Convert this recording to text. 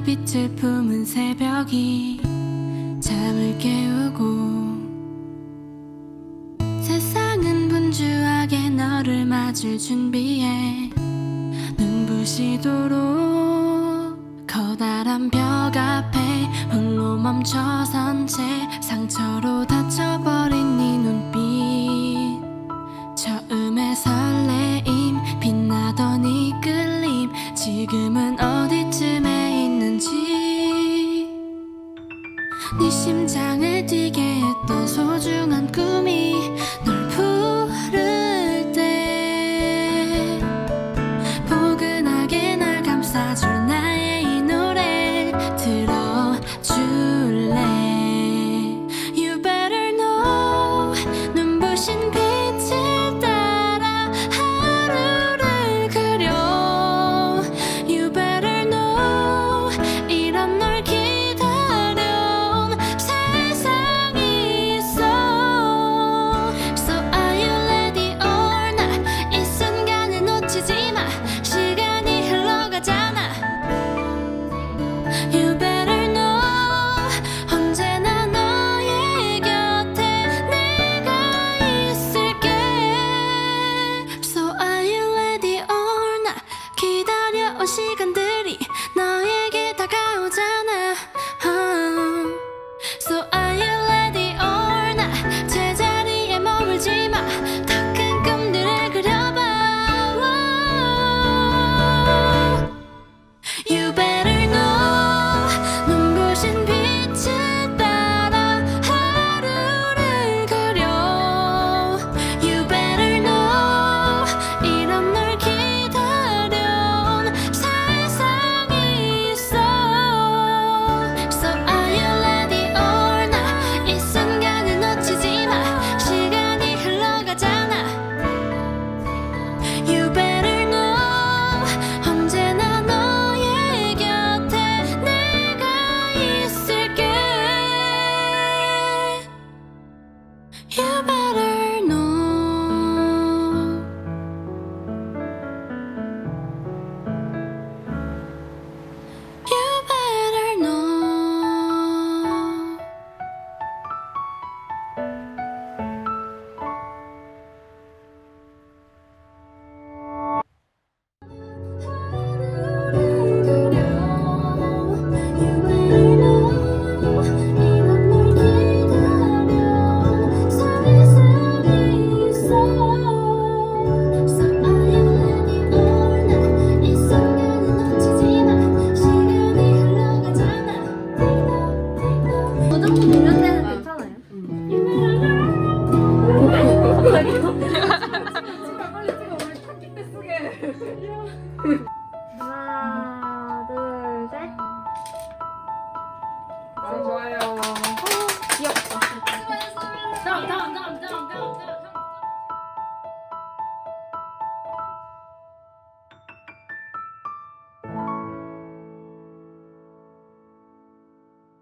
빛을 품은 새벽이 잠을 깨우고 세상은 분주하게 너를 맞을 준비에 눈부시도록 커다란 벽 앞에 홀로 멈춰선 채 상처로 다쳐버린 네 눈빛. 처음에 설레임 빛나던 이끌림. 지금은 you 좋아요. 아, 귀엽다. 아, 다음 다음 다음 다음 다음